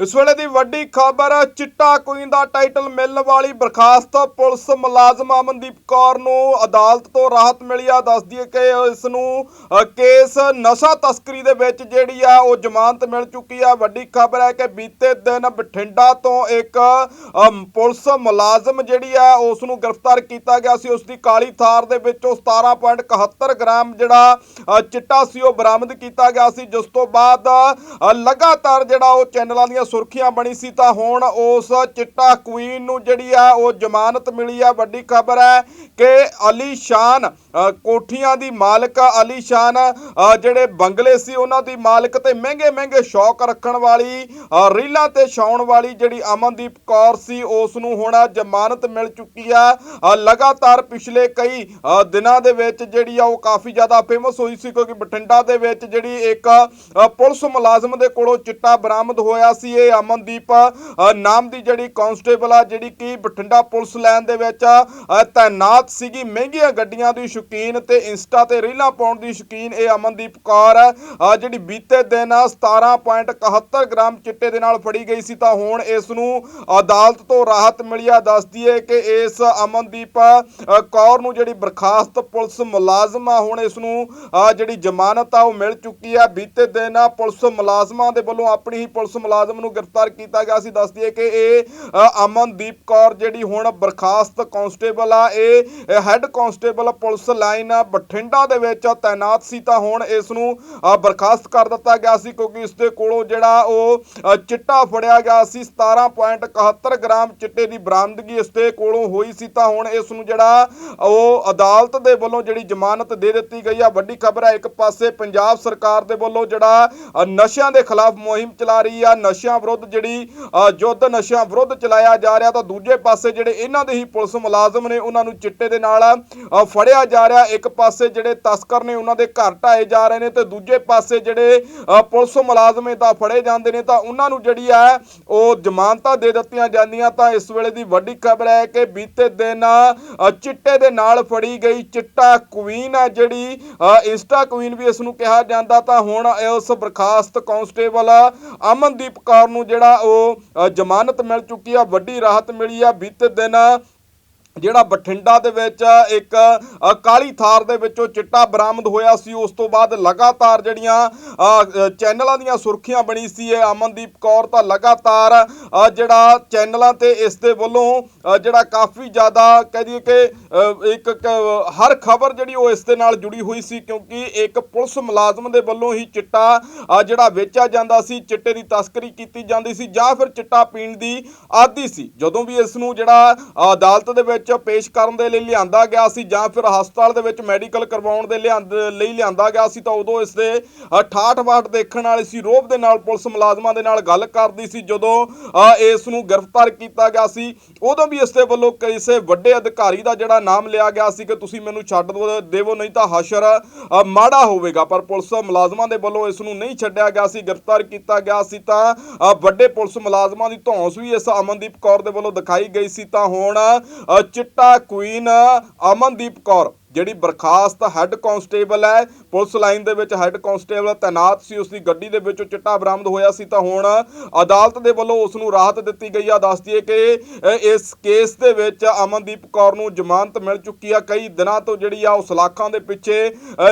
ਇਸ ਵੇਲੇ ਦੀ ਵੱਡੀ ਖਬਰ, ਚਿੱਟਾ ਕੁਈਨ ਦਾ ਟਾਈਟਲ ਮਿਲਣ ਵਾਲੀ ਬਰਖਾਸਤ। ਪੁਲਿਸ ਮੁਲਾਜ਼ਮ ਅਮਨਦੀਪ ਕੌਰ ਨੂੰ ਅਦਾਲਤ ਤੋਂ ਰਾਹਤ ਮਿਲੀ ਆ। ਦੱਸਦੀ ਹੈ ਕਿ ਇਸ ਨੂੰ ਕੇਸ ਨਸ਼ਾ ਤਸਕਰੀ ਦੇ ਵਿੱਚ ਜਿਹੜੀ ਆ, ਉਹ ਜ਼ਮਾਨਤ ਮਿਲ ਚੁੱਕੀ ਆ। ਵੱਡੀ ਖਬਰ ਹੈ ਕਿ ਬੀਤੇ ਦਿਨ ਬਠਿੰਡਾ ਤੋਂ ਇੱਕ ਪੁਲਿਸ ਮੁਲਾਜ਼ਮ ਜਿਹੜੀ ਆ, ਉਸ ਨੂੰ ਗ੍ਰਿਫਤਾਰ ਕੀਤਾ ਗਿਆ ਸੀ। ਉਸ ਦੀ ਕਾਲੀ ਥਾਰ ਦੇ ਵਿੱਚੋਂ 17.71 ਗ੍ਰਾਮ ਜਿਹੜਾ ਚਿੱਟਾ ਸੀ, ਉਹ ਬਰਾਮਦ ਕੀਤਾ ਗਿਆ ਸੀ। ਜਿਸ ਤੋਂ ਬਾਅਦ ਲਗਾਤਾਰ ਜਿਹੜਾ ਉਹ ਚੈਨਲਾਂ ਦੀਆਂ ਸੁਰਖੀਆਂ ਬਣੀ ਸੀ ਤਾਂ ਹੁਣ ਉਸ ਚਿੱਟਾ ਕੁਈਨ ਨੂੰ ਜਿਹੜੀ ਆ ਉਹ ਜ਼ਮਾਨਤ ਮਿਲੀ ਆ। ਵੱਡੀ ਖਬਰ ਹੈ ਕਿ ਅਲੀ ਸ਼ਾਨ ਕੋਠੀਆਂ ਦੀ ਮਾਲਕ ਅਲੀ ਸ਼ਾਨ ਜਿਹੜੇ ਬੰਗਲੇ ਸੀ ਉਹਨਾਂ ਦੀ ਮਾਲਕ ਤੇ ਮਹਿੰਗੇ ਮਹਿੰਗੇ ਸ਼ੌਕ ਰੱਖਣ ਵਾਲੀ ਰੀਲਾਂ ਤੇ ਛਾਉਣ ਵਾਲੀ ਜਿਹੜੀ ਅਮਨਦੀਪ ਕੌਰ ਸੀ, ਉਸ ਨੂੰ ਹੁਣ ਜ਼ਮਾਨਤ ਮਿਲ ਚੁੱਕੀ ਆ। ਲਗਾਤਾਰ ਪਿਛਲੇ ਕਈ ਦਿਨਾਂ ਦੇ ਵਿੱਚ ਜਿਹੜੀ ਆ ਉਹ ਕਾਫੀ ਜ਼ਿਆਦਾ ਫੇਮਸ ਹੋਈ ਸੀ, ਕਿਉਂਕਿ ਬਠਿੰਡਾ ਦੇ ਵਿੱਚ ਜਿਹੜੀ ਇੱਕ ਪੁਲਿਸ ਮੁਲਾਜ਼ਮ ਦੇ ਕੋਲੋਂ ਚਿੱਟਾ ਬਰਾਮਦ ਹੋਇਆ ਸੀ। ਇਹ ਅਮਨਦੀਪ ਨਾਮ ਦੀ ਜਿਹੜੀ ਕਾਂਸਟੇਬਲ ਆ ਜਿਹੜੀ ਕਿ ਬਠਿੰਡਾ ਪੁਲਿਸ ਲਾਈਨ ਦੇ ਵਿੱਚ ਅ, ਤਾਇਨਾਤ ਸੀਗੀ। ਮਹਿੰਗੀਆਂ ਗੱਡੀਆਂ ਦੀ ਸ਼ੌਕੀਨ ਤੇ ਇੰਸਟਾ ਤੇ ਰੀਲਾਂ ਪਾਉਣ ਦੀ ਸ਼ੌਕੀਨ ਇਹ ਅਮਨਦੀਪ ਕੌਰ। ਜਿਹੜੀ ਬੀਤੇ ਦਿਨ 17.71 ਗ੍ਰਾਮ ਚਿੱਟੇ ਦੇ ਨਾਲ ਫੜੀ ਗਈ ਸੀ ਤਾਂ ਹੁਣ ਇਸ ਨੂੰ ਅਦਾਲਤ ਤੋਂ ਰਾਹਤ ਮਿਲੀ ਆ। ਦੱਸਦੀ ਹੈ ਕਿ ਇਸ ਅਮਨਦੀਪ ਕੌਰ ਨੂੰ ਜਿਹੜੀ ਬਰਖਾਸਤ ਪੁਲਿਸ ਮੁਲਾਜ਼ਮ ਆ ਹੁਣ ਇਸ ਨੂੰ ਜਿਹੜੀ ਜ਼ਮਾਨਤ ਆ ਉਹ ਮਿਲ ਚੁੱਕੀ ਆ। ਬੀਤੇ ਦਿਨ ਪੁਲਿਸ ਮੁਲਾਜ਼ਮਾਂ ਦੇ ਵੱਲੋਂ ਆਪਣੀ ਹੀ ਪੁਲਿਸ ਮੁਲਾਜ਼ਮ ਨੂੰ ਗ੍ਰਿਫਤਾਰ ਕੀਤਾ ਗਿਆ ਸੀ। ਦੱਸਦੀ ਹੈ ਕਿ ਇਹ ਅਮਨਦੀਪ ਕੌਰ ਜਿਹੜੀ ਹੁਣ ਬਰਖਾਸਤ ਕਾਂਸਟੇਬਲ ਆ, ਇਹ head constable police line Bathinda ਦੇ ਵਿੱਚ ਤਾਇਨਾਤ ਸੀ ਤਾਂ ਹੁਣ ਇਸ ਨੂੰ ਬਰਖਾਸਤ ਕਰ ਦਿੱਤਾ ਗਿਆ ਸੀ ਕਿਉਂਕਿ ਇਸ ਦੇ ਕੋਲੋਂ ਜਿਹੜਾ ਉਹ ਚਿੱਟਾ ਫੜਿਆ ਗਿਆ ਸੀ। 17.71 ਗ੍ਰਾਮ ਚਿੱਟੇ ਦੀ ਬਰਾਮਦਗੀ ਇਸ ਦੇ ਕੋਲੋਂ ਹੋਈ ਸੀ ਤਾਂ ਹੁਣ ਇਸ ਨੂੰ ਜਿਹੜਾ, ਉਹ ਅਦਾਲਤ ਦੇ ਵੱਲੋਂ ਜਿਹੜੀ ਜ਼ਮਾਨਤ ਦੇ ਦਿੱਤੀ ਗਈ ਆ। ਵੱਡੀ ਖਬਰ ਹੈ ਇੱਕ ਪਾਸੇ ਪੰਜਾਬ ਸਰਕਾਰ ਦੇ ਵੱਲੋਂ ਜਿਹੜਾ ਨਸ਼ਿਆਂ ਦੇ ਖਿਲਾਫ ਮੁਹਿੰਮ ਚਲਾ ਰਹੀ ਆ। ਨਸ਼ਿਆਂ ਵਿਰੁੱਧ ਜਿਹੜੀ ਯੁੱਧ ਨਸ਼ਿਆਂ ਵਿਰੁੱਧ ਚਲਾਇਆ ਜਾ ਰਿਹਾ ਤਾਂ ਦੂਜੇ ਪਾਸੇ ਜਿਹੜੇ ਇਹਨਾਂ ਦੇ ਹੀ ਪੁਲਿਸ ਮੁਲਾਜ਼ਮ ਨੇ ਉਹਨਾਂ ਨੂੰ ਚਿੱਟੇ ਦੇ ਨਾਲ ਫੜਿਆ ਜਾ ਰਿਹਾ। ਇੱਕ ਪਾਸੇ ਜਿਹੜੇ ਤਸਕਰ ਨੇ ਉਹਨਾਂ ਦੇ ਘਰ ਢਾਏ ਜਾ ਰਹੇ ਨੇ ਤੇ ਦੂਜੇ ਪਾਸੇ ਜਿਹੜੇ ਪੁਲਿਸ ਮੁਲਾਜ਼ਮ ਤਾਂ ਫੜੇ ਜਾਂਦੇ ਨੇ ਤਾਂ ਉਹਨਾਂ ਨੂੰ ਜਿਹੜੀ ਹੈ ਉਹ ਜ਼ਮਾਨਤਾਂ ਦੇ ਦਿੱਤੀਆਂ ਜਾਂਦੀਆਂ। ਤਾਂ ਇਸ ਵੇਲੇ ਦੀ ਵੱਡੀ ਖਬਰ ਹੈ ਕਿ ਬੀਤੇ ਦਿਨ ਚਿੱਟੇ ਦੇ ਨਾਲ ਫੜੀ ਗਈ ਚਿੱਟਾ ਕੁਈਨ ਹੈ ਜਿਹੜੀ ਅ, ਇੰਸਟਾ ਕੁਈਨ ਵੀ ਇਸ ਨੂੰ ਕਿਹਾ ਜਾਂਦਾ। ਤਾਂ ਹੁਣ ਉਸ ਬਰਖਾਸਤ ਕਾਂਸਟੇਬਲ ਅਮਨਦੀਪ ਕੌਰ ਨੂੰ ਜਿਹੜਾ ਉਹ ਜ਼ਮਾਨਤ ਮਿਲ ਚੁੱਕੀ ਆ ਵੱਡੀ ਰਾਹਤ ਮਿਲੀ ਆ ਬੀਤੇ ਦਿਨ ਜਿਹੜਾ ਬਠਿੰਡਾ ਦੇ ਵਿੱਚ ਇੱਕ ਅ, ਕਾਲੀ ਥਾਰ ਦੇ ਵਿੱਚੋਂ ਚਿੱਟਾ ਬਰਾਮਦ ਹੋਇਆ ਸੀ ਉਸ ਤੋਂ ਬਾਅਦ ਲਗਾਤਾਰ ਜਿਹੜੀਆਂ ਚੈਨਲਾਂ ਦੀਆਂ ਸੁਰਖੀਆਂ ਬਣੀ ਸੀ ਇਹ ਅਮਨਦੀਪ ਕੌਰ ਤਾਂ ਲਗਾਤਾਰ ਜਿਹੜਾ ਚੈਨਲਾਂ ਤੇ ਇਸ ਦੇ ਵੱਲੋਂ ਜਿਹੜਾ ਕਾਫੀ ਜ਼ਿਆਦਾ ਕਹਿ ਦਈਏ ਕਿ ਇੱਕ ਹਰ ਖਬਰ ਜਿਹੜੀ ਉਹ ਇਸ ਦੇ ਨਾਲ ਜੁੜੀ ਹੋਈ ਸੀ ਕਿਉਂਕਿ ਇੱਕ ਪੁਲਿਸ ਮੁਲਾਜ਼ਮ ਦੇ ਵੱਲੋਂ ਹੀ ਚਿੱਟਾ ਜਿਹੜਾ ਵੇਚਿਆ ਜਾਂਦਾ ਸੀ ਚਿੱਟੇ ਦੀ ਤਸਕਰੀ ਕੀਤੀ ਜਾਂਦੀ ਸੀ ਜਾਂ ਫਿਰ ਚਿੱਟਾ ਪੀਣ ਦੀ ਆਦੀ ਸੀ। ਜਦੋਂ ਵੀ ਇਸ ਨੂੰ ਜਿਹੜਾ ਅਦਾਲਤ ਦੇ ਵਿੱਚ ਪੇਸ਼ ਕਰਨ ਦੇ ਲਈ ਲਿਆਂਦਾ ਗਿਆ ਸੀ ਜਾਂ ਫਿਰ ਹਸਪਤਾਲ ਦੇ ਵਿੱਚ ਮੈਡੀਕਲ ਕਰਵਾਉਣ ਦੇ ਲਿਆਂਦ ਲਈ ਲਿਆਂਦਾ ਗਿਆ ਸੀ ਤਾਂ ਉਦੋਂ ਇਸ ਦੇ ਅ, ਠਾਠ ਬਾਠ ਦੇਖਣ ਵਾਲੇ ਸੀ। ਰੋਬ ਦੇ ਨਾਲ ਪੁਲਿਸ ਮੁਲਾਜ਼ਮਾਂ ਦੇ ਨਾਲ ਗੱਲ ਕਰਦੀ ਸੀ ਜਦੋਂ ਇਸ ਨੂੰ ਗ੍ਰਿਫਤਾਰ ਕੀਤਾ ਗਿਆ ਸੀ। ਉਦੋਂ ਵੀ ਇਸ ਦੇ ਵੱਲੋਂ ਕਿਸੇ ਵੱਡੇ ਅਧਿਕਾਰੀ ਦਾ ਜਿਹੜਾ ਨਾਮ ਲਿਆ ਗਿਆ ਸੀ ਕਿ ਤੁਸੀਂ ਮੈਨੂੰ ਛੱਡ ਦੇਵੋ ਨਹੀਂ ਤਾਂ ਹਸ਼ਰ ਮਾੜਾ ਹੋਵੇਗਾ। ਪਰ ਪੁਲਿਸ ਮੁਲਾਜ਼ਮਾਂ ਦੇ ਵੱਲੋਂ ਇਸ ਨੂੰ ਨਹੀਂ ਛੱਡਿਆ ਗਿਆ ਸੀ ਗ੍ਰਿਫਤਾਰ ਕੀਤਾ ਗਿਆ ਸੀ ਤਾਂ ਵੱਡੇ ਪੁਲਿਸ ਮੁਲਾਜ਼ਮਾਂ ਦੀ ਧੌਂਸ ਵੀ ਇਸ ਅਮਨਦੀਪ ਕੌਰ ਦੇ ਵੱਲੋਂ ਦਿਖਾਈ ਗਈ ਸੀ। ਤਾਂ ਹੁਣ ਚਿੱਟਾ ਕੁਈਨ ਅਮਨਦੀਪ ਕੌਰ। ਜਿਹੜੀ ਬਰਖਾਸਤ ਹੈੱਡ ਕਾਂਸਟੇਬਲ ਹੈ, ਪੁਲਿਸ ਲਾਈਨ ਦੇ ਵਿੱਚ ਹੈੱਡ ਕਾਂਸਟੇਬਲ ਤਾਇਨਾਤ ਸੀ ਉਸ ਦੀ ਗੱਡੀ ਦੇ ਵਿੱਚੋਂ ਚਿੱਟਾ ਬਰਾਮਦ ਹੋਇਆ ਸੀ। ਤਾਂ ਹੁਣ ਅਦਾਲਤ ਦੇ ਵੱਲੋਂ ਉਸ ਨੂੰ ਰਾਹਤ ਦਿੱਤੀ ਗਈ ਆ। ਦੱਸਦੀ ਹੈ ਕਿ ਇਸ ਕੇਸ ਦੇ ਵਿੱਚ ਅਮਨਦੀਪ ਕੌਰ ਨੂੰ ਜ਼ਮਾਨਤ ਮਿਲ ਚੁੱਕੀ ਆ। ਕਈ ਦਿਨਾਂ ਤੋਂ ਜਿਹੜੀ ਆ, ਉਹ ਸਲਾਖਾਂ ਦੇ ਪਿੱਛੇ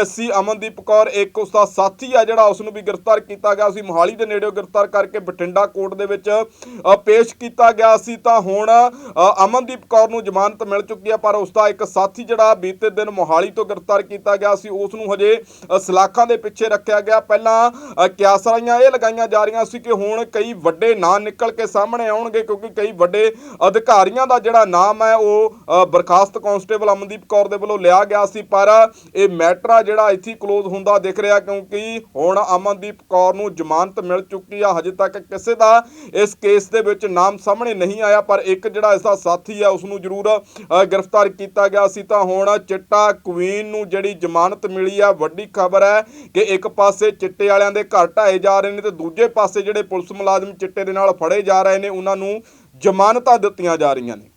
ਸੀ ਅਮਨਦੀਪ ਕੌਰ। ਇੱਕ ਉਸ ਦਾ ਸਾਥੀ ਆ, ਜਿਹੜਾ ਉਸ ਨੂੰ ਵੀ ਗ੍ਰਿਫਤਾਰ ਕੀਤਾ ਗਿਆ ਸੀ। ਮੋਹਾਲੀ ਦੇ ਨੇੜਿਓਂ ਗ੍ਰਿਫਤਾਰ ਕਰਕੇ ਬਠਿੰਡਾ ਕੋਰਟ ਦੇ ਵਿੱਚ ਪੇਸ਼ ਕੀਤਾ ਗਿਆ ਸੀ। ਤਾਂ ਹੁਣ ਅਮਨਦੀਪ ਕੌਰ ਨੂੰ ਜ਼ਮਾਨਤ ਮਿਲ ਚੁੱਕੀ ਆ, ਪਰ ਉਸ ਦਾ ਇੱਕ ਸਾਥੀ ਜਿਹੜਾ, ਬੀਤੇ ਦਿਨ ਮੋਹਾਲੀ ਤੋਂ ਗ੍ਰਿਫਤਾਰ ਕੀਤਾ ਗਿਆ ਸੀ। ਉਸ ਨੂੰ ਹਜੇ ਸਲਾਖਾਂ ਦੇ ਪਿੱਛੇ ਰੱਖਿਆ ਗਿਆ। ਪਹਿਲਾਂ ਕਿਆਸਰਾਈਆਂ ਇਹ ਲਗਾਈਆਂ ਜਾ ਰਹੀਆਂ ਸੀ ਕਿ ਹੁਣ ਕਈ ਵੱਡੇ ਨਾਂ ਨਿਕਲ ਕੇ ਸਾਹਮਣੇ ਆਉਣਗੇ ਕਿਉਂਕਿ ਕਈ ਵੱਡੇ ਅਧਿਕਾਰੀਆਂ ਦਾ ਜਿਹੜਾ ਨਾਮ ਹੈ ਉਹ ਬਰਖਾਸਤ ਕਾਂਸਟੇਬਲ ਅਮਨਦੀਪ ਕੌਰ ਦੇ ਵੱਲੋਂ ਲਿਆ ਗਿਆ ਸੀ। ਪਰ ਇਹ ਮੈਟਰ ਆ ਜਿਹੜਾ ਇੱਥੇ ਕਲੋਜ਼ ਹੁੰਦਾ ਦਿਖ ਰਿਹਾ ਕਿਉਂਕਿ ਹੁਣ ਅਮਨਦੀਪ ਕੌਰ ਨੂੰ ਜ਼ਮਾਨਤ ਮਿਲ ਚੁੱਕੀ ਆ। ਹਜੇ ਤੱਕ ਕਿਸੇ ਦਾ ਇਸ ਕੇਸ ਦੇ ਵਿੱਚ ਨਾਮ ਸਾਹਮਣੇ ਨਹੀਂ ਆਇਆ ਪਰ ਇੱਕ ਜਿਹੜਾ ਇਸ ਦਾ ਸਾਥੀ ਹੈ ਉਸ ਨੂੰ ਜ਼ਰੂਰ ਅ, ਗ੍ਰਿਫਤਾਰ ਕੀਤਾ ਗਿਆ ਸੀ। ਤਾਂ ਹੁਣ ਚਿੱਟਾ ਕੁਈਨ ਨੂੰ ਜਿਹੜੀ ਜ਼ਮਾਨਤ ਮਿਲੀ ਆ, ਵੱਡੀ ਖਬਰ ਹੈ ਕਿ ਇੱਕ ਪਾਸੇ ਚਿੱਟੇ ਵਾਲਿਆਂ ਦੇ ਘਰ ਢਾਏ ਜਾ ਰਹੇ ਨੇ ਤੇ ਦੂਜੇ ਪਾਸੇ ਜਿਹੜੇ ਪੁਲਿਸ ਮੁਲਾਜ਼ਮ ਚਿੱਟੇ ਦੇ ਨਾਲ ਫੜੇ ਜਾ ਰਹੇ ਨੇ, ਉਹਨਾਂ ਨੂੰ ਜ਼ਮਾਨਤਾਂ ਦਿੱਤੀਆਂ ਜਾ ਰਹੀਆਂ ਨੇ।